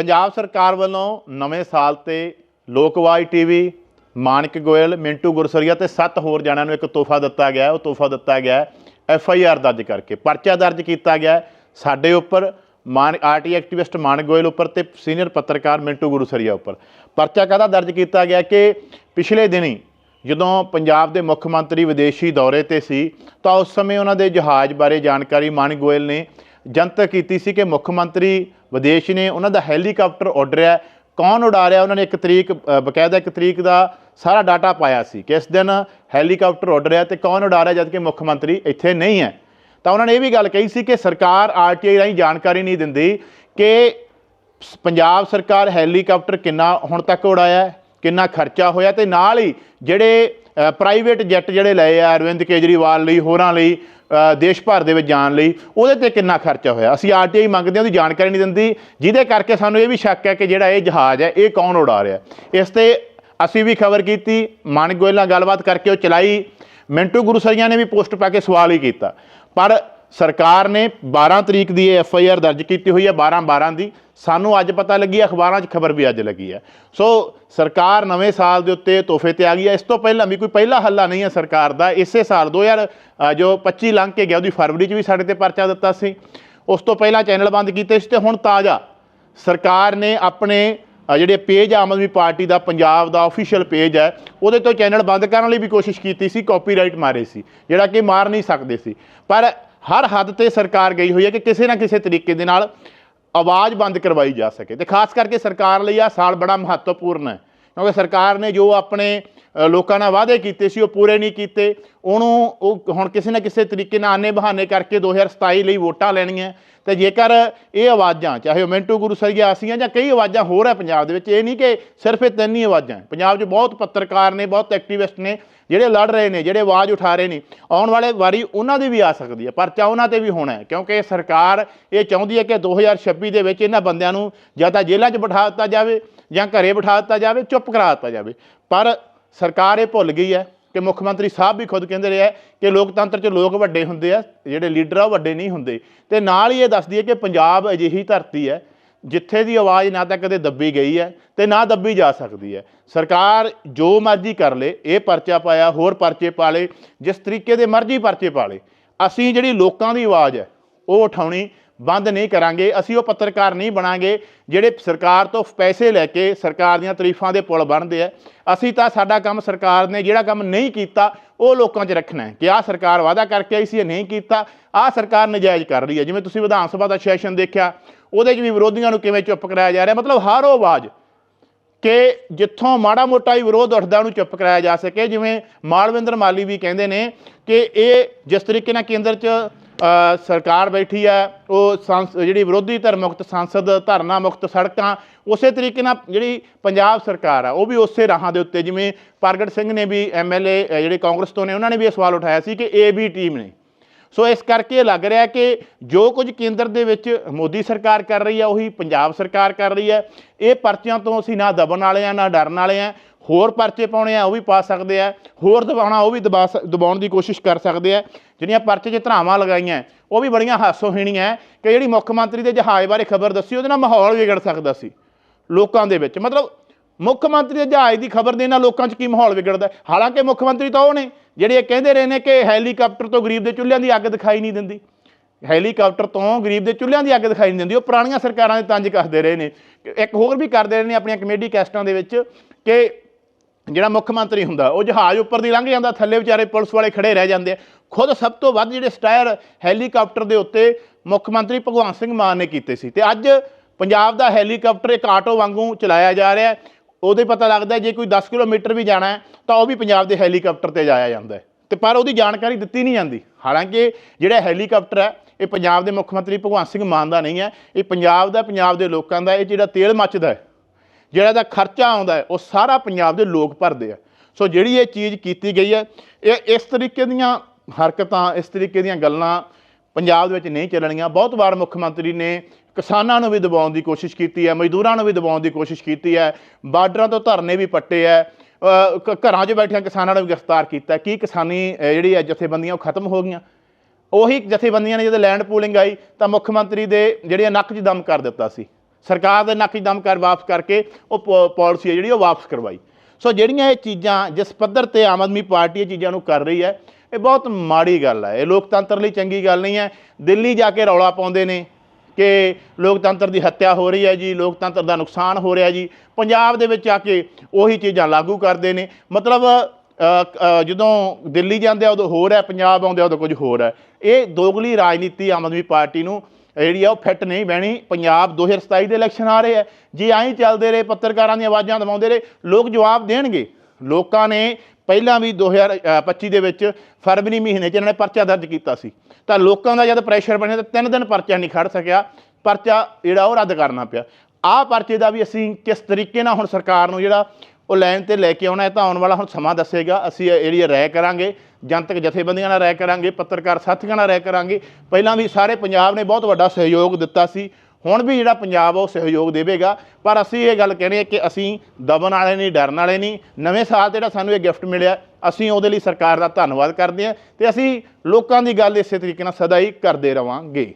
ਪੰਜਾਬ ਸਰਕਾਰ ਵੱਲੋਂ ਨਵੇਂ ਸਾਲ ਤੇ ਲੋਕਵਾਈ ਟੀਵੀ, ਮਾਨਕ ਗੋਇਲ, ਮਿੰਟੂ ਗੁਰਸਰੀਆ ਤੇ ਸੱਤ ਹੋਰ ਜਣਿਆਂ ਨੂੰ ਇੱਕ ਤੋਹਫਾ ਦਿੱਤਾ ਗਿਆ ਉਹ ਤੋਹਫਾ ਦਿੱਤਾ ਗਿਆ ਐਫ ਆਈ ਆਰ ਦਰਜ ਕਰਕੇ। ਪਰਚਾ ਦਰਜ ਕੀਤਾ ਗਿਆ ਸਾਡੇ ਉੱਪਰ, ਮਾਨ, ਆਰਟੀ ਐਕਟਿਵਿਸਟ ਮਾਨਕ ਗੋਇਲ ਉੱਪਰ ਤੇ ਸੀਨੀਅਰ ਪੱਤਰਕਾਰ ਮਿੰਟੂ ਗੁਰਸਰੀਆ ਉੱਪਰ। ਪਰਚਾ ਕਾਹਦਾ ਦਰਜ ਕੀਤਾ ਗਿਆ ਕਿ ਪਿਛਲੇ ਦਿਨੀ ਜਦੋਂ ਪੰਜਾਬ ਦੇ ਮੁੱਖ ਮੰਤਰੀ ਵਿਦੇਸ਼ੀ ਦੌਰੇ ਤੇ ਸੀ, ਤਾਂ ਉਸ ਸਮੇਂ ਉਹਨਾਂ ਦੇ ਜਹਾਜ਼ ਬਾਰੇ ਜਾਣਕਾਰੀ ਮਾਨਕ ਗੋਇਲ ਨੇ ਜਨਤਕ ਕੀਤੀ ਸੀ ਕਿ ਮੁੱਖ ਮੰਤਰੀ ਵਿਦੇਸ਼ ਨੇ ਉਹਨਾਂ ਦਾ ਹੈਲੀਕਾਪਟਰ ਉੱਡਰਿਆ ਕੌਣ ਉਡਾ ਰਿਹਾ? ਉਹਨਾਂ ਨੇ ਇੱਕ ਤਰੀਕ ਬਕਾਇਦਾ ਇੱਕ ਤਰੀਕ ਦਾ ਸਾਰਾ ਡਾਟਾ ਪਾਇਆ ਸੀ ਕਿ ਇਸ ਦਿਨ ਹੈਲੀਕਾਪਟਰ ਉੱਡ ਰਿਹਾ ਤੇ ਕੌਣ ਉਡਾ ਰਿਹਾ ਜਦਕਿ ਮੁੱਖ ਮੰਤਰੀ ਇੱਥੇ ਨਹੀਂ ਹੈ। ਤਾਂ ਉਹਨਾਂ ਨੇ ਇਹ ਵੀ ਗੱਲ ਕਹੀ ਸੀ ਕਿ ਸਰਕਾਰ ਆਰਟੀਆਈ ਰਾਹੀਂ ਜਾਣਕਾਰੀ ਨਹੀਂ ਦਿੰਦੀ ਕਿ ਸ- ਪੰਜਾਬ ਸਰਕਾਰ ਹੈਲੀਕਾਪਟਰ ਕਿੰਨਾ ਹੁਣ ਤੱਕ ਉਡਾਇਆ ਕਿੰਨਾ ਖਰਚਾ ਹੋਇਆ ਤੇ ਨਾਲ ਹੀ ਜਿਹੜੇ ਪ੍ਰਾਈਵੇਟ ਜੈਟ ਜਿਹੜੇ ਲਏ ਆ ਅਰਵਿੰਦ ਕੇਜਰੀਵਾਲ ਲਈ, ਹੋਰਾਂ ਲਈ ਦੇਸ਼ ਭਰ ਦੇ ਵਿੱਚ ਜਾਣ ਲਈ, ਉਹਦੇ ਤੇ ਕਿੰਨਾ ਖਰਚਾ ਹੋਇਆ? ਅਸੀਂ ਆਰਟੀਆਈ ਮੰਗਦੇ ਹਾਂ ਉਹਦੀ ਜਾਣਕਾਰੀ ਨਹੀਂ ਦਿੰਦੀ, ਜਿਹਦੇ ਕਰਕੇ ਸਾਨੂੰ ਇਹ ਵੀ ਸ਼ੱਕ ਹੈ ਕਿ ਜਿਹੜਾ ਇਹ ਜਹਾਜ਼ ਹੈ, ਇਹ ਕੌਣ ਉਡਾ ਰਿਹਾ ਇਸ ਤੇ ਅਸੀਂ ਵੀ ਖਬਰ ਕੀਤੀ, ਮਾਨਕ ਗੋਇਲ ਨਾਲ ਗੱਲਬਾਤ ਕਰਕੇ ਉਹ ਚਲਾਈ, ਮਿੰਟੂ ਗੁਰਸਰੀਆ ਨੇ ਵੀ ਪੋਸਟ ਪਾ ਕੇ ਸਵਾਲ ਹੀ ਕੀਤਾ। ਪਰ ਸਰਕਾਰ ਨੇ 12 ਤਰੀਕ ਦੀ ਇਹ ਐਫ ਆਈ ਆਰ ਦਰਜ ਕੀਤੀ ਹੋਈ ਹੈ 12 12 ਦੀ। ਸਾਨੂੰ ਅੱਜ ਪਤਾ ਲੱਗੀ ਅਖਬਾਰਾਂ 'ਚ ਖਬਰ ਵੀ ਅੱਜ ਲੱਗੀ ਹੈ। ਸੋ ਸਰਕਾਰ ਨਵੇਂ ਸਾਲ ਦੇ ਉੱਤੇ ਤੋਹਫੇ ਤੇ ਆ ਗਈ ਹੈ। ਇਸ ਤੋਂ ਪਹਿਲਾਂ ਵੀ ਕੋਈ ਪਹਿਲਾ ਹੱਲਾ ਨਹੀਂ ਹੈ ਸਰਕਾਰ ਦਾ। ਇਸੇ ਸਾਲ 2000 ਅ, ਜੋ 25 ਲੰਘ ਕੇ ਗਿਆ ਉਹਦੀ ਫਰਵਰੀ 'ਚ ਵੀ ਸਾਡੇ ਤੇ ਪਰਚਾ ਦਿੱਤਾ ਸੀ। ਉਸ ਤੋਂ ਪਹਿਲਾਂ ਚੈਨਲ ਬੰਦ ਕੀਤੇ ਸੀ ਤੇ ਹੁਣ ਤਾਜ਼ਾ। ਸਰਕਾਰ ਨੇ ਆਪਣੇ ਜਿਹੜੇ ਪੇਜ ਆਮ ਆਦਮੀ ਪਾਰਟੀ ਦਾ ਪੰਜਾਬ ਦਾ ਅਫੀਸ਼ੀਅਲ ਪੇਜ ਹੈ ਉਹਦੇ ਤੋਂ ਚੈਨਲ ਬੰਦ ਕਰਨ ਲਈ ਵੀ ਕੋਸ਼ਿਸ਼ ਕੀਤੀ ਸੀ ਕਾਪੀਰਾਈਟ ਮਾਰੇ ਸੀ ਜਿਹੜਾ ਕਿ ਮਾਰ ਨਹੀਂ ਸਕਦੇ ਸੀ। ਪਰ ਹਰ ਹੱਦ ਤੇ ਸਰਕਾਰ ਗਈ ਹੋਈ ਹੈ ਕਿ ਕਿਸੇ ਨਾ ਕਿਸੇ ਤਰੀਕੇ ਦੇ ਨਾਲ ਆਵਾਜ਼ ਬੰਦ ਕਰਵਾਈ ਜਾ ਸਕੇ ਤੇ ਖਾਸ ਕਰਕੇ ਸਰਕਾਰ ਲਈ ਆ ਸਾਲ ਬੜਾ ਮਹੱਤਵਪੂਰਨ ਹੈ। ਕਿਉਂਕਿ ਸਰਕਾਰ ਨੇ ਜੋ ਆਪਣੇ ਲੋਕਾਂ ਨਾਲ ਵਾਅਦੇ ਕੀਤੇ ਸੀ, ਉਹ ਪੂਰੇ ਨਹੀਂ ਕੀਤੇ। ਉਹਨੂੰ, ਉਹ ਹੁਣ ਕਿਸੇ ਨਾ ਕਿਸੇ ਤਰੀਕੇ ਨਾਲ ਆਨੇ ਬਹਾਨੇ ਕਰਕੇ 2027 ਲਈ ਵੋਟਾਂ ਲੈਣੀਆਂ। ਤੇ ਜੇਕਰ ਇਹ ਆਵਾਜ਼ਾਂ, ਚਾਹੇ ਉਹ ਮਿੰਟੂ ਗੁਰਸਰੀਆ ਆਸੀਆਂ ਜਾਂ ਕਈ ਆਵਾਜ਼ਾਂ ਹੋਰ ਹੈ ਪੰਜਾਬ ਦੇ ਵਿੱਚ, ਇਹ ਨਹੀਂ ਕਿ ਸਿਰਫ ਇਹ ਤਿੰਨ ਹੀ ਆਵਾਜ਼ਾਂ ਪੰਜਾਬ 'ਚ ਬਹੁਤ ਪੱਤਰਕਾਰ ਨੇ, ਬਹੁਤ ਐਕਟਿਵਿਸਟ ਨੇ, ਜਿਹੜੇ ਲੜ ਰਹੇ ਨੇ, ਜਿਹੜੇ ਆਵਾਜ਼ ਉਠਾ ਰਹੇ ਨੇ, ਆਉਣ ਵਾਲੇ ਵਾਰੀ ਉਹਨਾਂ ਦੀ ਵੀ ਆ ਸਕਦੀ ਹੈ, ਪਰਚਾ ਉਹਨਾਂ ਤੇ ਵੀ ਹੋਣਾ ਹੈ। ਕਿਉਂਕਿ ਸਰਕਾਰ ਇਹ ਚਾਹੁੰਦੀ ਹੈ ਕਿ 2026 ਦੇ ਵਿੱਚ ਇਹਨਾਂ ਬੰਦਿਆਂ ਨੂੰ ਜਾਂ ਤਾਂ ਜੇਲ੍ਹਾਂ 'ਚ ਬਿਠਾ ਦਿੱਤਾ ਜਾਵੇ। ਜਾਂ ਘਰੇ ਬਿਠਾ ਦਿੱਤਾ ਜਾਵੇ, ਚੁੱਪ ਕਰਾ ਦਿੱਤਾ ਜਾਵੇ। ਪਰ ਸਰਕਾਰ ਇਹ ਭੁੱਲ ਗਈ ਹੈ ਕਿ ਮੁੱਖ ਮੰਤਰੀ ਸਾਹਿਬ ਵੀ ਖੁਦ ਕਹਿੰਦੇ ਰਿਹਾ ਕਿ ਲੋਕਤੰਤਰ 'ਚ ਲੋਕ ਵੱਡੇ ਹੁੰਦੇ ਆ, ਜਿਹੜੇ ਲੀਡਰ ਆ ਉਹ ਵੱਡੇ ਨਹੀਂ ਹੁੰਦੇ। ਤੇ ਨਾਲ ਹੀ ਇਹ ਦੱਸਦੀ ਹੈ ਕਿ ਪੰਜਾਬ ਅਜਿਹੀ ਧਰਤੀ ਹੈ ਜਿੱਥੇ ਦੀ ਆਵਾਜ਼ ਨਾ ਤਾਂ ਕਦੇ ਦੱਬੀ ਗਈ ਹੈ ਤੇ ਨਾ ਦੱਬੀ ਜਾ ਸਕਦੀ ਹੈ। ਸਰਕਾਰ ਜੋ ਮਰਜ਼ੀ ਕਰ ਲੇ, ਇਹ ਪਰਚਾ ਪਾਇਆ, ਹੋਰ ਪਰਚੇ ਪਾ ਲੇ, ਜਿਸ ਤਰੀਕੇ ਦੇ ਮਰਜ਼ੀ ਪਰਚੇ ਪਾ ਲੇ, ਅਸੀਂ ਜਿਹੜੀ ਲੋਕਾਂ ਦੀ ਆਵਾਜ਼ ਹੈ, ਉਹ ਉਠਾਉਣੀ ਬੰਦ ਨਹੀਂ ਕਰਾਂਗੇ, ਅਸੀਂ ਉਹ ਪੱਤਰਕਾਰ ਨਹੀਂ ਬਣਾਂਗੇ ਜਿਹੜੇ ਸਰਕਾਰ ਤੋਂ ਪੈਸੇ ਲੈ ਕੇ ਸਰਕਾਰ ਦੀਆਂ ਤਾਰੀਫਾਂ ਦੇ ਪੁਲ ਬਣਦੇ ਆ। ਅਸੀਂ ਤਾਂ ਸਾਡਾ ਕੰਮ ਸਰਕਾਰ ਨੇ ਜਿਹੜਾ ਕੰਮ ਨਹੀਂ ਕੀਤਾ, ਉਹ ਲੋਕਾਂ 'ਚ ਰੱਖਣਾ ਹੈ ਕਿ ਆਹ ਸਰਕਾਰ ਵਾਅਦਾ ਕਰਕੇ ਆਈ ਸੀ, ਇਹ ਨਹੀਂ ਕੀਤਾ, ਆਹ ਸਰਕਾਰ ਨਜਾਇਜ਼ ਕਰ ਰਹੀ ਹੈ। ਜਿਵੇਂ ਤੁਸੀਂ ਵਿਧਾਨ ਸਭਾ ਦਾ ਸੈਸ਼ਨ ਦੇਖਿਆ, ਉਹਦੇ 'ਚ ਵੀ ਵਿਰੋਧੀਆਂ ਨੂੰ ਕਿਵੇਂ ਚੁੱਪ ਕਰਾਇਆ ਜਾ ਰਿਹਾ? ਮਤਲਬ ਹਰ ਉਹ ਆਵਾਜ਼ ਕਿ ਜਿੱਥੋਂ ਮਾੜਾ ਮੋਟਾ ਹੀ ਵਿਰੋਧ ਉੱਠਦਾ, ਉਹਨੂੰ ਚੁੱਪ ਕਰਾਇਆ ਜਾ ਸਕੇ। ਜਿਵੇਂ ਮਾਲਵਿੰਦਰ ਮਾਲੀ ਵੀ ਕਹਿੰਦੇ ਨੇ ਕਿ ਇਹ ਜਿਸ ਤਰੀਕੇ ਨਾਲ ਕੇਂਦਰ 'ਚ ਸਰਕਾਰ ਬੈਠੀ ਹੈ, ਉਹ ਸੰਸ- ਜਿਹੜੀ ਵਿਰੋਧੀ ਧਿਰ ਮੁਕਤ ਸੰਸਦ, ਧਰਨਾ ਮੁਕਤ ਸੜਕਾਂ, ਉਸੇ ਤਰੀਕੇ ਨਾਲ ਜਿਹੜੀ ਪੰਜਾਬ ਸਰਕਾਰ ਆ, ਉਹ ਵੀ ਉਸੇ ਰਾਹਾਂ ਦੇ ਉੱਤੇ, ਜਿਵੇਂ ਪ੍ਰਗਟ ਸਿੰਘ ਨੇ ਵੀ ਐਮਐਲਏ ਜਿਹੜੇ ਕਾਂਗਰਸ ਤੋਂ ਨੇ, ਉਹਨਾਂ ਨੇ ਵੀ ਇਹ ਸਵਾਲ ਉਠਾਇਆ ਸੀ ਕਿ ਏ ਬੀ ਟੀਮ ਨੇ। ਸੋ ਇਸ ਕਰਕੇ ਇਹ ਲੱਗ ਰਿਹਾ ਕਿ ਜੋ ਕੁਝ ਕੇਂਦਰ ਦੇ ਵਿੱਚ ਮੋਦੀ ਸਰਕਾਰ ਕਰ ਰਹੀ ਹੈ ਉਹੀ ਪੰਜਾਬ ਸਰਕਾਰ ਕਰ ਰਹੀ ਹੈ ਇਹ ਪਰਚਿਆਂ ਤੋਂ ਅਸੀਂ ਨਾ ਦਬਣ ਵਾਲੇ ਆ, ਨਾ ਡਰਨ ਵਾਲੇ ਆ। ਹੋਰ ਪਰਚੇ ਪਾਉਣੇ ਆ, ਉਹ ਵੀ ਪਾ ਸਕਦੇ ਆ। ਹੋਰ ਦਬਾਉਣਾ, ਉਹ ਵੀ ਦਬਾ ਸ- ਦਬਾਉਣ ਦੀ ਕੋਸ਼ਿਸ਼ ਕਰ ਸਕਦੇ ਆ। ਜਿਹੜੀਆਂ ਪਰਚੇ 'ਚ ਧਰਾਵਾਂ ਲਗਾਈਆਂ, ਉਹ ਵੀ ਬੜੀਆਂ ਹਾਸੋਹੀਣੀ ਹੈ ਕਿ ਜਿਹੜੀ ਮੁੱਖ ਮੰਤਰੀ ਦੇ ਜਹਾਜ਼ ਬਾਰੇ ਖਬਰ ਦੱਸੀ, ਉਹਦੇ ਨਾਲ ਮਾਹੌਲ ਵਿਗੜ ਸਕਦਾ ਸੀ ਲੋਕਾਂ ਦੇ ਵਿੱਚ। ਮਤਲਬ ਮੁੱਖ ਮੰਤਰੀ ਦੇ ਜਹਾਜ਼ ਦੀ ਖਬਰ ਦੇ ਨਾਲ ਲੋਕਾਂ 'ਚ ਕੀ ਮਾਹੌਲ ਵਿਗੜਦਾ ਹਾਲਾਂਕਿ ਮੁੱਖ ਮੰਤਰੀ ਤਾਂ ਉਹ ਨੇ, ਜਿਹੜੇ ਇਹ ਕਹਿੰਦੇ ਰਹੇ ਨੇ ਕਿ ਹੈਲੀਕਾਪਟਰ ਤੋਂ ਗਰੀਬ ਦੇ ਚੁੱਲ੍ਹਿਆਂ ਦੀ ਅੱਗ ਦਿਖਾਈ ਨਹੀਂ ਦਿੰਦੀ। ਹੈਲੀਕਾਪਟਰ ਤੋਂ ਗਰੀਬ ਦੇ ਚੁੱਲ੍ਹਿਆਂ ਦੀ ਅੱਗ ਦਿਖਾਈ ਨਹੀਂ ਦਿੰਦੀ, ਉਹ ਪੁਰਾਣੀਆਂ ਸਰਕਾਰਾਂ ਦੇ ਤੰਜ ਕੱਸਦੇ ਰਹੇ ਨੇ। ਇੱਕ ਹੋਰ ਵੀ ਕਰਦੇ ਰਹੇ ਨੇ ਆਪਣੀਆਂ ਕਮੇਡੀ ਕੈਸਟਾਂ ਦੇ ਵਿੱਚ ਕਿ ਜਿਹੜਾ ਮੁੱਖ ਮੰਤਰੀ ਹੁੰਦਾ, ਉਹ ਜਹਾਜ਼ ਉੱਪਰ ਦੀ ਲੰਘ ਜਾਂਦਾ, ਥੱਲੇ ਵਿਚਾਰੇ ਪੁਲਿਸ ਵਾਲੇ ਖੜੇ ਰਹਿ ਜਾਂਦੇ ਆ। ਖੁਦ ਸਭ ਤੋਂ ਵੱਧ ਜਿਹੜੇ ਸਟਾਇਰ ਹੈਲੀਕਾਪਟਰ ਦੇ ਉੱਤੇ ਮੁੱਖ ਮੰਤਰੀ ਭਗਵੰਤ ਸਿੰਘ ਮਾਨ ਨੇ ਕੀਤੇ ਸੀ। ਤੇ ਅੱਜ ਪੰਜਾਬ ਦਾ ਹੈਲੀਕਾਪਟਰ ਇੱਕ ਆਟੋ ਵਾਂਗੂ ਚਲਾਇਆ ਜਾ ਰਿਹਾ ਉਹਦੇ ਪਤਾ ਲੱਗਦਾ ਜੇ ਕੋਈ 10 ਕਿਲੋਮੀਟਰ ਵੀ ਜਾਣਾ ਤਾਂ ਉਹ ਵੀ ਪੰਜਾਬ ਦੇ ਹੈਲੀਕਾਪਟਰ ਤੇ ਜਾਇਆ ਜਾਂਦਾ ਹੈ। ਤੇ ਪਰ ਉਹਦੀ ਜਾਣਕਾਰੀ ਦਿੱਤੀ ਨਹੀਂ ਜਾਂਦੀ। ਹਾਲਾਂਕਿ ਜਿਹੜਾ ਹੈਲੀਕਾਪਟਰ ਹੈ, ਇਹ ਪੰਜਾਬ ਦੇ ਮੁੱਖ ਮੰਤਰੀ ਭਗਵੰਤ ਸਿੰਘ ਮਾਨ ਦਾ ਨਹੀਂ ਹੈ। ਇਹ ਪੰਜਾਬ ਦਾ, ਪੰਜਾਬ ਦੇ ਲੋਕਾਂ ਦਾ, ਇਹ ਜਿਹੜਾ ਤੇਲ ਮੱਚਦਾ ਹੈ ਜਿਹੜਾ ਦਾ ਖਰਚਾ ਆਉਂਦਾ ਉਹ ਸਾਰਾ ਪੰਜਾਬ ਦੇ ਲੋਕ ਭਰਦੇ ਆ। ਸੋ ਜਿਹੜੀ ਇਹ ਚੀਜ਼ ਕੀਤੀ ਗਈ ਹੈ, ਇਹ ਇਸ ਤਰੀਕੇ ਦੀਆਂ ਹਰਕਤਾਂ, ਇਸ ਤਰੀਕੇ ਦੀਆਂ ਗੱਲਾਂ ਪੰਜਾਬ ਦੇ ਵਿੱਚ ਨਹੀਂ ਚੱਲਣੀਆਂ। ਬਹੁਤ ਵਾਰ ਮੁੱਖ ਮੰਤਰੀ ਨੇ ਕਿਸਾਨਾਂ ਨੂੰ ਵੀ ਦਬਾਉਣ ਦੀ ਕੋਸ਼ਿਸ਼ ਕੀਤੀ ਹੈ, ਮਜ਼ਦੂਰਾਂ ਨੂੰ ਵੀ ਦਬਾਉਣ ਦੀ ਕੋਸ਼ਿਸ਼ ਕੀਤੀ ਹੈ, ਬਾਰਡਰਾਂ ਤੋਂ ਧਰਨੇ ਵੀ ਪੱਟੇ ਹੈ ਘਰਾਂ 'ਚ ਬੈਠਿਆਂ ਕਿਸਾਨਾਂ ਨੂੰ ਵੀ ਗ੍ਰਿਫਤਾਰ ਕੀਤਾ ਕੀ ਕਿਸਾਨੀ ਜਿਹੜੀ ਹੈ ਜਥੇਬੰਦੀਆਂ ਉਹ ਖਤਮ ਹੋ ਗਈਆਂ? ਉਹੀ ਜਥੇਬੰਦੀਆਂ ਨੇ ਜਦੋਂ ਲੈਂਡ ਪੂਲਿੰਗ ਆਈ ਤਾਂ ਮੁੱਖ ਮੰਤਰੀ ਦੇ ਜਿਹੜੀਆਂ ਨੱਕ 'ਚ ਦਮ ਕਰ ਦਿੱਤਾ ਸੀ। ਸਰਕਾਰ ਦੇ ਨੱਕ 'ਚ ਦਮ ਕਰ ਵਾਪਸ ਕਰਕੇ ਉਹ ਪਾਲਿਸੀ ਹੈ ਜਿਹੜੀ ਉਹ ਵਾਪਸ ਕਰਵਾਈ। ਸੋ ਜਿਹੜੀਆਂ ਇਹ ਚੀਜ਼ਾਂ ਜਿਸ ਪੱਧਰ ਤੇ ਆਮ ਆਦਮੀ ਪਾਰਟੀ ਇਹ ਚੀਜ਼ਾਂ ਨੂੰ ਕਰ ਰਹੀ ਹੈ, ਇਹ ਬਹੁਤ ਮਾੜੀ ਗੱਲ ਹੈ। ਇਹ ਲੋਕਤੰਤਰ ਲਈ ਚੰਗੀ ਗੱਲ ਨਹੀਂ ਹੈ। ਦਿੱਲੀ ਜਾ ਕੇ ਰੌਲਾ ਪਾਉਂਦੇ ਨੇ ਕਿ ਲੋਕਤੰਤਰ ਦੀ ਹੱਤਿਆ ਹੋ ਰਹੀ ਹੈ ਜੀ, ਲੋਕਤੰਤਰ ਦਾ ਨੁਕਸਾਨ ਹੋ ਰਿਹਾ ਜੀ। ਪੰਜਾਬ ਦੇ ਵਿੱਚ ਆ ਕੇ ਉਹੀ ਚੀਜ਼ਾਂ ਲਾਗੂ ਕਰਦੇ ਨੇ। ਮਤਲਬ ਜਦੋਂ ਦਿੱਲੀ ਜਾਂਦੇ ਆ, ਉਦੋਂ ਹੋਰ ਹੈ, ਪੰਜਾਬ ਆਉਂਦੇ ਆ, ਉਦੋਂ ਕੁਝ ਹੋਰ ਹੈ। ਇਹ ਦੋਗਲੀ ਰਾਜਨੀਤੀ ਆਮ ਆਦਮੀ ਪਾਰਟੀ ਨੂੰ ਜਿਹੜੀ ਆ ਉਹ ਫਿੱਟ ਨਹੀਂ ਬਹਿਣੀ। ਪੰਜਾਬ 2027 ਦੇ ਇਲੈਕਸ਼ਨ ਆ ਰਹੇ ਆ। ਜੇ ਐਂ ਚੱਲਦੇ ਰਹੇ, ਪੱਤਰਕਾਰਾਂ ਦੀਆਂ ਆਵਾਜ਼ਾਂ ਦਬਾਉਂਦੇ ਰਹੇ, ਲੋਕ ਜਵਾਬ ਦੇਣਗੇ। ਲੋਕਾਂ ਨੇ ਪਹਿਲਾਂ ਵੀ 2025 ਦੇ ਵਿੱਚ ਫਰਵਰੀ ਮਹੀਨੇ 'ਚ ਇਹਨਾਂ ਨੇ ਪਰਚਾ ਦਰਜ ਕੀਤਾ ਸੀ। ਤਾਂ ਲੋਕਾਂ ਦਾ ਜਦ ਪ੍ਰੈਸ਼ਰ ਬਣਿਆ ਤਾਂ ਤਿੰਨ ਦਿਨ ਪਰਚਾ ਨਹੀਂ ਖੜ ਸਕਿਆ। ਪਰਚਾ ਜਿਹੜਾ ਉਹ ਰੱਦ ਕਰਨਾ ਪਿਆ। ਆਹ ਪਰਚੇ ਦਾ ਵੀ ਅਸੀਂ ਕਿਸ ਤਰੀਕੇ ਨਾਲ ਹੁਣ ਸਰਕਾਰ ਨੂੰ ਜਿਹੜਾ ਉਹ ਲਾਈਨ ਤੇ ਲੈ ਕੇ ਆਉਣਾ ਹੈ ਤਾਂ ਆਉਣ ਵਾਲਾ ਹੁਣ ਸਮਾਂ ਦੱਸੇਗਾ। ਅਸੀਂ ਇਹ ਜਿਹੜੀ ਰਾਏ ਕਰਾਂਗੇ, ਜਨਤਕ ਜਥੇਬੰਦੀਆਂ ਨਾਲ ਰਾਏ ਕਰਾਂਗੇ, ਪੱਤਰਕਾਰ ਸਾਥੀਆਂ ਨਾਲ ਰਾਏ ਕਰਾਂਗੇ। ਪਹਿਲਾਂ ਵੀ ਸਾਰੇ ਪੰਜਾਬ ਨੇ ਬਹੁਤ ਵੱਡਾ ਸਹਿਯੋਗ ਦਿੱਤਾ ਸੀ। ਹੁਣ ਵੀ ਜਿਹੜਾ ਪੰਜਾਬ ਉਹ ਸਹਿਯੋਗ ਦੇਵੇਗਾ। ਪਰ ਅਸੀਂ ਇਹ ਗੱਲ ਕਹਿੰਦੇ ਹਾਂ ਕਿ ਅਸੀਂ ਦਬਨ ਵਾਲੇ ਨਹੀਂ, ਡਰਨ ਵਾਲੇ ਨਹੀਂ। ਨਵੇਂ ਸਾਲ ਤੇ ਜਿਹੜਾ ਸਾਨੂੰ ਇਹ ਗਿਫਟ ਮਿਲਿਆ, ਅਸੀਂ ਉਹਦੇ ਲਈ ਸਰਕਾਰ ਦਾ ਧੰਨਵਾਦ ਕਰਦੇ ਹਾਂ ਤੇ ਅਸੀਂ ਲੋਕਾਂ ਦੀ ਗੱਲ ਇਸੇ ਤਰੀਕੇ ਨਾਲ ਸਦਾ ਹੀ ਕਰਦੇ ਰਵਾਂਗੇ।